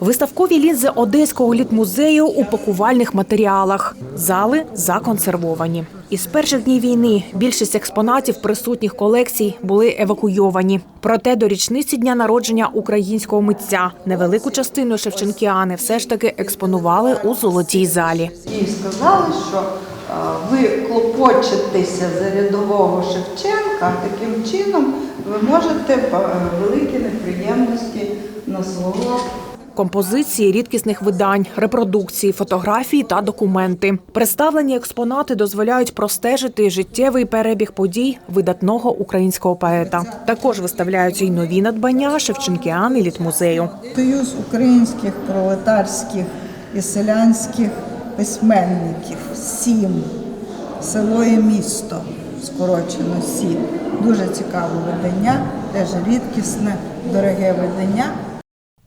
Виставкові лінзи Одеського літмузею у пакувальних матеріалах. Зали законсервовані. Із перших днів війни більшість експонатів присутніх колекцій були евакуйовані. Проте до річниці дня народження українського митця невелику частину Шевченкіани все ж таки експонували у золотій залі. Їй сказали, що е, ви клопочетеся за рядового Шевченка, таким чином ви можете е, великі неприємності на свого Композиції рідкісних видань, репродукції, фотографії та документи. Представлені експонати дозволяють простежити життєвий перебіг подій видатного українського поета. Також виставляються й нові надбання Шевченкіани літмузею. Союз українських пролетарських і селянських письменників СІМ, село і місто, скорочено СІ. Дуже цікаве видання, теж рідкісне, дороге видання.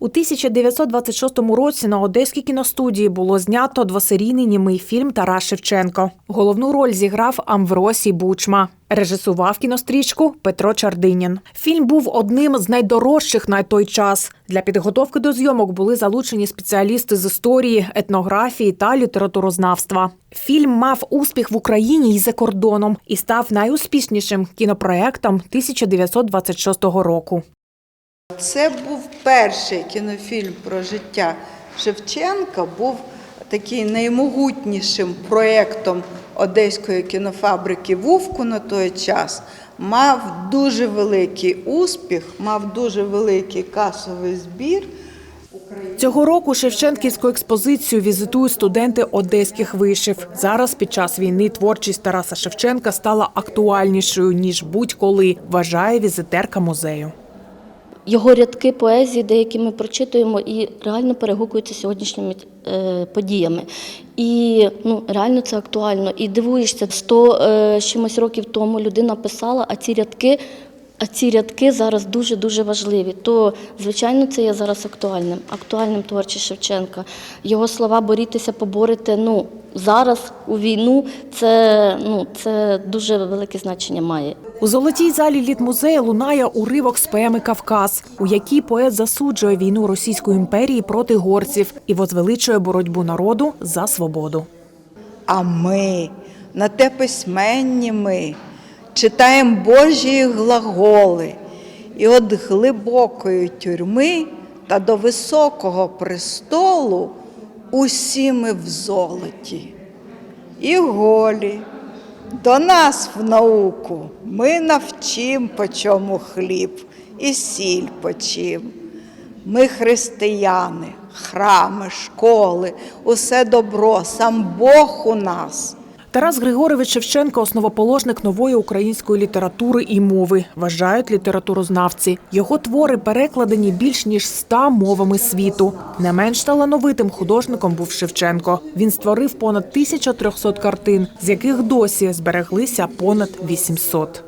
У 1926 році на Одеській кіностудії було знято двосерійний німий фільм Тарас Шевченко. Головну роль зіграв Амвросій Бучма. Режисував кінострічку Петро Чардинін. Фільм був одним з найдорожчих на той час. Для підготовки до зйомок були залучені спеціалісти з історії, етнографії та літературознавства. Фільм мав успіх в Україні і за кордоном і став найуспішнішим кінопроектом 1926 року. Це був перший кінофільм про життя Шевченка, був такий наймогутнішим проєктом Одеської кінофабрики Вувку на той час. Мав дуже великий успіх, мав дуже великий касовий збір. Цього року Шевченківську експозицію візитують студенти одеських вишів. Зараз під час війни творчість Тараса Шевченка стала актуальнішою ніж будь-коли, вважає візитерка музею. Його рядки поезії, деякі ми прочитуємо і реально перегукуються сьогоднішніми е, подіями. І ну, реально це актуально. І дивуєшся, сто е, чимось років тому людина писала, а ці рядки. А ці рядки зараз дуже дуже важливі. То звичайно, це є зараз актуальним, актуальним творчість Шевченка. Його слова борітеся, поборете. Ну зараз у війну це ну це дуже велике значення має. У золотій залі літмузею лунає уривок з поеми Кавказ, у якій поет засуджує війну Російської імперії проти горців і возвеличує боротьбу народу за свободу. А ми, на те письменні ми, читаємо Божі глаголи, і от глибокої тюрми та до високого престолу усі ми в золоті. І голі, до нас в науку ми навчим, по чому хліб, і сіль по чим. Ми християни, храми, школи, усе добро, сам Бог у нас. Тарас Григорович Шевченко основоположник нової української літератури і мови, вважають літературознавці. Його твори перекладені більш ніж ста мовами світу. Не менш талановитим художником був Шевченко. Він створив понад 1300 картин, з яких досі збереглися понад 800.